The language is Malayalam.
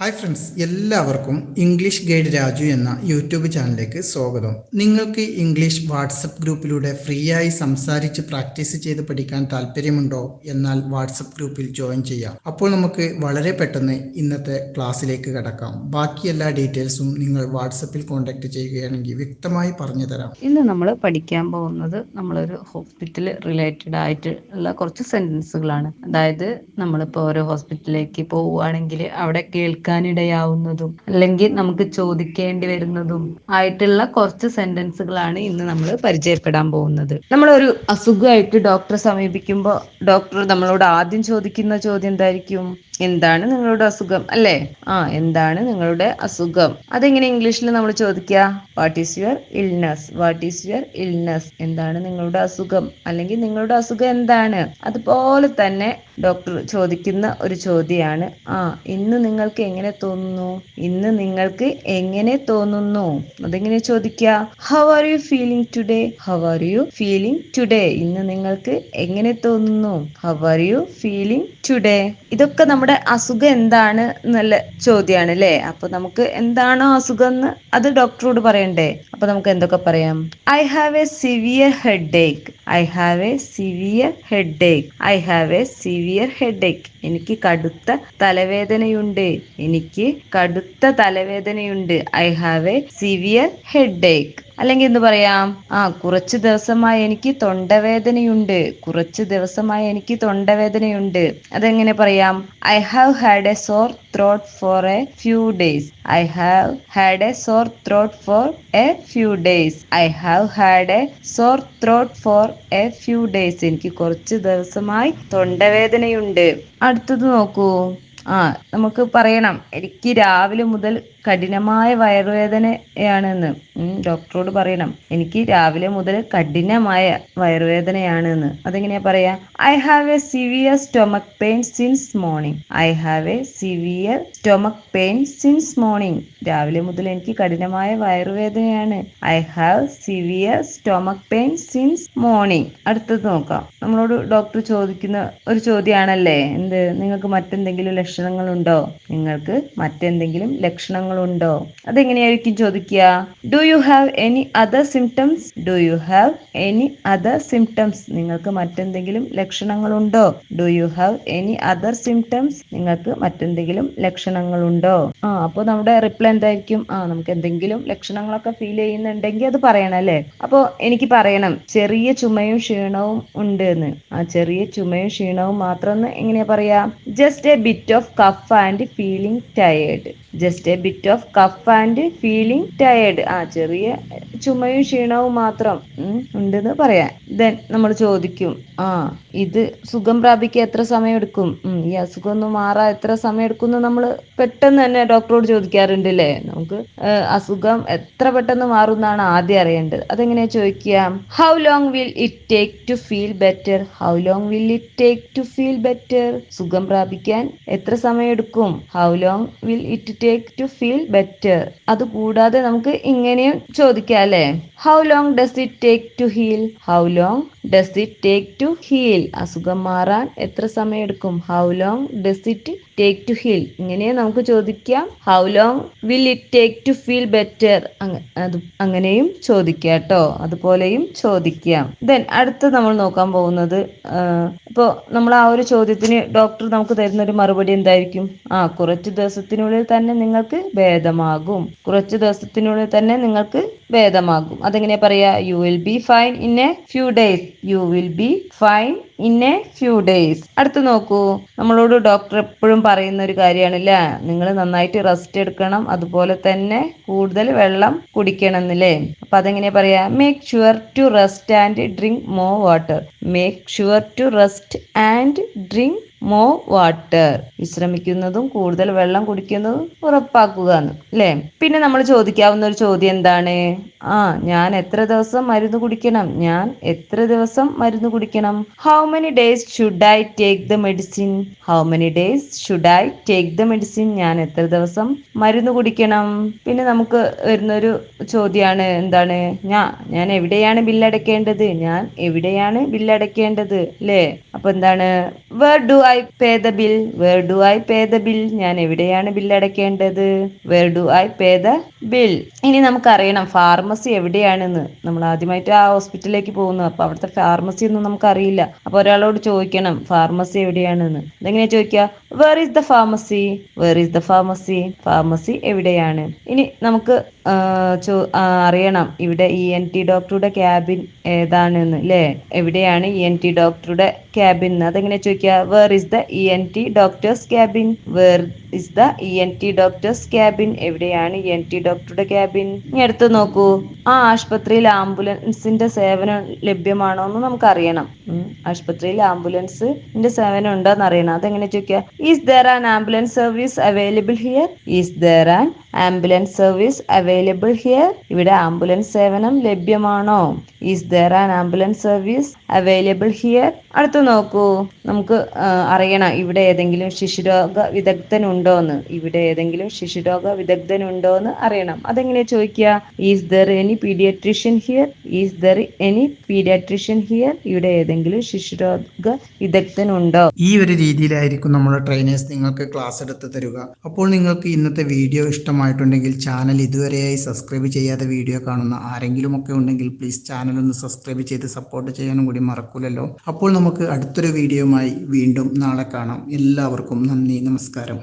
ഹായ് ഫ്രണ്ട്സ് എല്ലാവർക്കും ഇംഗ്ലീഷ് ഗൈഡ് രാജു എന്ന യൂട്യൂബ് ചാനലിലേക്ക് സ്വാഗതം. നിങ്ങൾക്ക് ഇംഗ്ലീഷ് വാട്സപ്പ് ഗ്രൂപ്പിലൂടെ ഫ്രീ ആയി സംസാരിച്ച് പ്രാക്ടീസ് ചെയ്ത് പഠിക്കാൻ താല്പര്യമുണ്ടോ? എന്നാൽ വാട്സപ്പ് ഗ്രൂപ്പിൽ ജോയിൻ ചെയ്യാം. അപ്പോൾ നമുക്ക് വളരെ പെട്ടെന്ന് ഇന്നത്തെ ക്ലാസ്സിലേക്ക് കടക്കാം. ബാക്കി എല്ലാ ഡീറ്റെയിൽസും നിങ്ങൾ വാട്സപ്പിൽ കോൺടാക്ട് ചെയ്യുകയാണെങ്കിൽ വ്യക്തമായി പറഞ്ഞു തരാം. ഇന്ന് നമ്മൾ പഠിക്കാൻ പോകുന്നത് നമ്മളൊരു ഹോസ്പിറ്റൽ റിലേറ്റഡ് ആയിട്ട് ഉള്ള കുറച്ച് സെന്റൻസുകളാണ് അതായത് നമ്മളിപ്പോൾ ഓരോ ഹോസ്പിറ്റലിലേക്ക് പോവുകയാണെങ്കിൽ അവിടെ കേൾക്കാനിടയാവുന്നതും അല്ലെങ്കിൽ നമുക്ക് ചോദിക്കേണ്ടി വരുന്നതും ആയിട്ടുള്ള കുറച്ച് സെന്റൻസുകളാണ് ഇന്ന് നമ്മൾ പരിചയപ്പെടാൻ പോകുന്നത്. നമ്മളൊരു അസുഖമായിട്ട് ഡോക്ടറെ സമീപിക്കുമ്പോൾ ഡോക്ടർ നമ്മളോട് ആദ്യം ചോദിക്കുന്ന ചോദ്യം എന്തായിരിക്കും? എന്താണ് നിങ്ങളുടെ അസുഖം? അല്ലേ? ആ എന്താണ് നിങ്ങളുടെ അസുഖം? അതെങ്ങനെ ഇംഗ്ലീഷിൽ നമ്മൾ ചോദിക്കുക? What is your illness what is your illness എന്താണ് നിങ്ങളുടെ അസുഖം? അല്ലെങ്കിൽ നിങ്ങളുടെ അസുഖം എന്താണ്? അതുപോലെ തന്നെ ഡോക്ടർ ചോദിക്കുന്ന ഒരു ചോദ്യമാണ് ആ ഇന്ന് നിങ്ങൾക്ക് എങ്ങനെ തോന്നുന്നു? ഇന്ന് നിങ്ങൾക്ക് എങ്ങനെ തോന്നുന്നു? അതെങ്ങനെ ചോദിക്കുക? How are you feeling today how are you feeling today ഇന്ന് നിങ്ങൾക്ക് എങ്ങനെ തോന്നുന്നു? How are you feeling today ഇതൊക്കെ നമ്മുടെ അസുഖം എന്താണ് എന്നുള്ള ചോദ്യമാണ് അല്ലേ അപ്പൊ നമുക്ക് എന്താണോ അസുഖം എന്ന് അത് ഡോക്ടറോട് പറയണ്ടേ? അപ്പൊ നമുക്ക് എന്തൊക്കെ പറയാം? I have a severe headache I have a severe headache I have a severe headache എനിക്ക് കടുത്ത തലവേദനയുണ്ട്. എനിക്ക് കടുത്ത തലവേദനയുണ്ട്. I have a severe headache അല്ലെങ്കിൽ എന്ത് പറയാം ആ കുറച്ച് ദിവസമായി എനിക്ക് തൊണ്ടവേദനയുണ്ട്. കുറച്ച് ദിവസമായി എനിക്ക് തൊണ്ടവേദനയുണ്ട്. അതെങ്ങനെ പറയാം? I have had a sore throat for a few days I have had a sore throat for a few days I have had a sore throat for a few days എനിക്ക് കുറച്ച് ദിവസമായി തൊണ്ടവേദനയുണ്ട്. അടുത്തത് നോക്കൂ. ആ നമുക്ക് പറയണം. എനിക്ക് രാവിലെ മുതൽ കഠിനമായ വയറുവേദനയാണെന്ന്. ഡോക്ടറോട് പറയണം. എനിക്ക് രാവിലെ മുതൽ കഠിനമായ വയറുവേദനയാണെന്ന്. അതെങ്ങനെയാ പറയാ? I have a severe stomach pain since morning I have a severe stomach pain since morning രാവിലെ മുതൽ എനിക്ക് കഠിനമായ വയറുവേദനയാണ്. I have severe stomach pain since morning അടുത്തത് നോക്കാം. നമ്മളോട് ഡോക്ടർ ചോദിക്കുന്ന ഒരു ചോദ്യമാണല്ലേ? എന്ത്? നിങ്ങൾക്ക് മറ്റെന്തെങ്കിലും ലക്ഷണങ്ങളുണ്ടോ? നിങ്ങൾക്ക് മറ്റെന്തെങ്കിലും ലക്ഷണങ്ങളുണ്ടോ അതെങ്ങനെയായിരിക്കും ചോദിക്കുക? Do you have any other symptoms do you have any other symptoms നിങ്ങൾക്ക് മറ്റെന്തെങ്കിലും ലക്ഷണങ്ങളുണ്ടോ? Do you have any other symptoms നിങ്ങൾക്ക് മറ്റെന്തെങ്കിലും ലക്ഷണങ്ങളുണ്ടോ? ആ അപ്പോൾ നമ്മുടെ റിപ്ലൈ എന്തായിരിക്കും? ആ നമുക്ക് എന്തെങ്കിലും ലക്ഷണങ്ങളൊക്കെ ഫീൽ ചെയ്യുന്നുണ്ടെങ്കിൽ അത് പറയണം അല്ലേ? അപ്പോൾ എനിക്ക് പറയണം. ചെറിയ ചുമയും ക്ഷീണവും ഉണ്ട് എന്ന് ആ ചെറിയ ചുമയും ക്ഷീണവും മാത്രം എങ്ങനെയാ പറയാ? Just a bit of cough and feeling tired just a bit of cough and feeling tired ആ ചെറിയ ചുമയും ക്ഷീണവും മാത്രം ഉണ്ടെന്ന് പറയാം ദെൻ നമ്മൾ ചോദിക്കും ആ ഇത് സുഖം പ്രാപിക്കാൻ എത്ര സമയം എടുക്കും ഈ അസുഖം ഒന്ന് മാറാൻ എത്ര സമയം എടുക്കും നമ്മൾ പെട്ടെന്ന് തന്നെ ഡോക്ടറോട് ചോദിക്കാറുണ്ട് അല്ലേ നമുക്ക് അസുഖം എത്ര പെട്ടെന്ന് മാറും എന്നാണ് ആദ്യം അറിയേണ്ടത്. അതെങ്ങനെയാ ചോദിക്കുക? How long will it take to feel better how long will it take to feel better സുഖം പ്രാപിക്കാൻ എത്ര സമയം എടുക്കും how long will it take to feel better അത് കൂടാതെ നമുക്ക് ഇങ്ങനെയും ചോദിക്കാം അല്ലേ? How long does it take to heal how long does it take to heal അസുഖം മാറാൻ എത്ര സമയം എടുക്കും how long does it take to heal ഇങ്ങനെ നമുക്ക് ചോദിക്കാം. How long will it take to feel better അങ്ങനെയും ചോദിക്കാം കേട്ടോ. അതുപോലെയും ചോദിക്കാം. ദെൻ അടുത്ത നമ്മൾ നോക്കാൻ പോകുന്നത് ഇപ്പോൾ നമ്മൾ ആ ഒരു ചോദ്യത്തിന് ഡോക്ടർ നമുക്ക് തരുന്ന ഒരു മറുപടി എന്തായിരിക്കും? ആ കുറച്ച് ദിവസത്തിനുള്ളിൽ തന്നെ നിങ്ങൾക്ക് ഭേദമാകും. കുറച്ച് ദിവസത്തിനുള്ളിൽ തന്നെ നിങ്ങൾക്ക് ഭേദമാകും. അതെങ്ങനെയാ പറയാ? You will be fine in a few days you will be fine in a few days അടുത്ത് നോക്കൂ. നമ്മളോട് ഡോക്ടർ എപ്പോഴും പറയുന്ന ഒരു കാര്യമാണല്ലേ? നിങ്ങൾ നന്നായിട്ട് റെസ്റ്റ് എടുക്കണം. അതുപോലെ തന്നെ കൂടുതൽ വെള്ളം കുടിക്കണം എന്നല്ലേ അപ്പൊ അതെങ്ങനെയാ പറയാ? Make sure to rest and drink more water make sure to rest and drink more water വിശ്രമിക്കുന്നതും കൂടുതൽ വെള്ളം കുടിക്കുന്നതും ഉറപ്പാക്കുക അല്ലേ? പിന്നെ നമ്മൾ ചോദിക്കാവുന്ന ഒരു ചോദ്യം എന്താണ്? ആ ഞാൻ എത്ര ദിവസം മരുന്ന് കുടിക്കണം? ഞാൻ എത്ര ദിവസം മരുന്ന് കുടിക്കണം? How many days should I take the medicine how many days should I take the medicine ഞാൻ എത്ര ദിവസം മരുന്ന് കുടിക്കണം? പിന്നെ നമുക്ക് വരുന്നൊരു ചോദ്യമാണ് എന്താണ്? ഞാൻ ഞാൻ എവിടെയാണ് ബില്ലടയ്ക്കേണ്ടത് ഞാൻ എവിടെയാണ് ബില്ലടയ്ക്കേണ്ടത് അല്ലേ? അപ്പൊ എന്താണ്? Where do I pay the bill where do I pay the bill ഞാൻ എവിടെയാണ് ബിൽ അടയ്ക്കേണ്ടത്? Where do I pay the bill. ഇനി നമുക്കറിയണം ഫാർമസി എവിടെയാണെന്ന്. നമ്മൾ ആദ്യമായിട്ട് ആ ഹോസ്പിറ്റലിലേക്ക് പോകുന്നു. അപ്പൊ അവിടുത്തെ ഫാർമസി ഒന്നും നമുക്കറിയില്ല. അപ്പൊ ഒരാളോട് ചോദിക്കണം ഫാർമസി എവിടെയാണെന്ന്. അതെങ്ങനെയാ ചോദിക്കുക? Where is the pharmacy where is the pharmacy pharmacy എവിടെയാണ്? ഇനി നമുക്ക് അറിയണം ഇവിടെ ഇ എൻ ടി ഡോക്ടറുടെ ക്യാബിൻ ഏതാണെന്ന് അല്ലേ എവിടെയാണ് ഇ എൻ ടി ഡോക്ടറുടെ ക്യാബിൻ? അതെങ്ങനെ ചോദിക്കുക? Where is the E N T doctor's cabin where is the E N T doctor's cabin എവിടെയാണ് ഇ എൻ ടി ഡോക്ടറുടെ ക്യാബിൻ ഇനി അടുത്ത് നോക്കൂ. ആ ആശുപത്രിയിൽ ആംബുലൻസിന്റെ സേവനം ലഭ്യമാണോ എന്ന് നമുക്ക് അറിയണം. ആശുപത്രിയിൽ ആംബുലൻസിന്റെ സേവനം ഉണ്ടോ എന്ന് അറിയണം. അതെങ്ങനെ ചോദിക്കുക? Is there an ambulance service available here is there an ambulance service available here ഇവിടെ ആംബുലൻസ് സേവനം ലഭ്യമാണോ? Is there an ambulance service available here അടുത്ത് നോക്കൂ. നമുക്ക് അറിയണം. ഇവിടെ ഏതെങ്കിലും ശിശുരോഗ വിദഗ്ധൻ ഉണ്ടോ എന്ന് ഇവിടെ ഏതെങ്കിലും ശിശുരോഗ വിദഗ്ധൻ ഉണ്ടോ എന്ന് അറിയണം. അതെങ്ങനെ ചോദിക്കുക? Is there any paediatrician here is there any paediatrician here ഇവിടെ ഏതെങ്കിലും ശിശുരോഗ വിദഗ്ധൻ ഉണ്ടോ ഈ ഒരു രീതിയിലായിരിക്കും നമ്മുടെ ട്രെയിനേഴ്സ് നിങ്ങൾക്ക് ക്ലാസ് എടുത്ത് തരുക. അപ്പോൾ നിങ്ങൾക്ക് ഇന്നത്തെ വീഡിയോ ഇഷ്ടമായിട്ടുണ്ടെങ്കിൽ ചാനൽ ഇതുവരെയായി സബ്സ്ക്രൈബ് ചെയ്യാതെ വീഡിയോ കാണുന്ന ആരെങ്കിലും ഒക്കെ ഉണ്ടെങ്കിൽ പ്ലീസ് ചാനൽ ഒന്ന് സബ്സ്ക്രൈബ് ചെയ്ത് സപ്പോർട്ട് ചെയ്യാനും കൂടി മറക്കൂലല്ലോ. അപ്പോൾ നമുക്ക് അടുത്തൊരു വീഡിയോയുമായി വീണ്ടും നാളെ കാണാം. എല്ലാവർക്കും നന്ദി നമസ്കാരം.